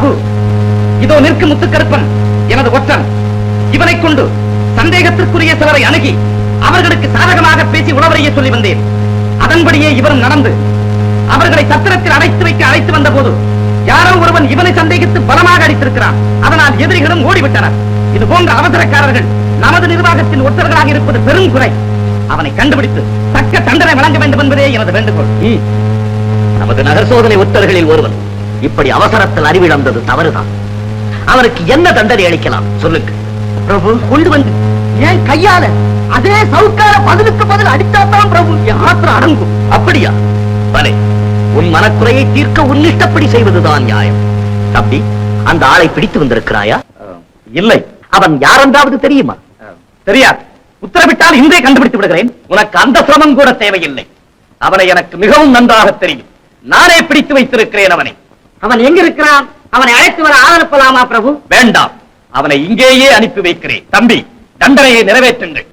பிரபு இதோ நிற்கு முத்துக்கருப்பன் எனது ஒற்றன். இவனைக் கொண்டு சந்தேகத்திற்குரிய சிலரை அணுகி அவர்களுக்கு சாதகமாக பேசி உளவறைய சொல்லி வந்தேன். அதன்படியே இவரும் நடந்து அவர்களை சத்திரத்தில் அடைத்து வைக்க அழைத்து வந்த போது யாரோ ஒருவன் இவனை சந்தேகித்து பலமாக அடித்திருக்கிறான். அதனால் எதிரிகளும் ஓடிவிட்டனர். இது போன்ற அவசரக்காரர்கள் நமது நிர்வாகத்தின் ஒற்றர்களாக இருப்பது பெரும் குறை. அவனை கண்டுபிடித்து தக்க தண்டனை வழங்க வேண்டும் என்பதே எனது வேண்டுகோள். நமது நகர் சோதனை உத்தர்களில் ஒருவன் இப்படி அவசரத்தில் அறிவிழந்தது தவறுதான். அவருக்கு என்ன தண்டனை அளிக்கலாம்? சொல்லுங்க. பிரபு கொண்டு வந்து. ஏன் கையால? அதே சவுக்கார பதிலுக்கு பதில் அடித்தாத்தான் பிரபு. ஆத்திரம் அடங்கும். அப்படியா? பலே உன் மனக்குறையை தீர்க்க உன் இஷ்டப்படி செய்வதுதான் நியாயம். தம்பி அந்த ஆளை பிடித்து வந்திருக்கிறாயா? இல்லை. அவன் யாரென்றாவது தெரியுமா? தெரியாது. உத்தரவிட்டால் இன்றே கண்டுபிடித்து விடுகிறேன். உனக்கு அந்த சிரமம் கூட தேவையில்லை. அவனை எனக்கு மிகவும் நன்றாக தெரியும். நானே பிடித்து வைத்திருக்கிறேன் அவனை. அவன் எங்க இருக்கிறான்? அவனை அழைத்து வர ஆதரப்பலாமா பிரபு? வேண்டாம். அவனை இங்கேயே அனுப்பி வைக்கிறேன். தம்பி தண்டனையை நிறைவேற்றுங்கள்.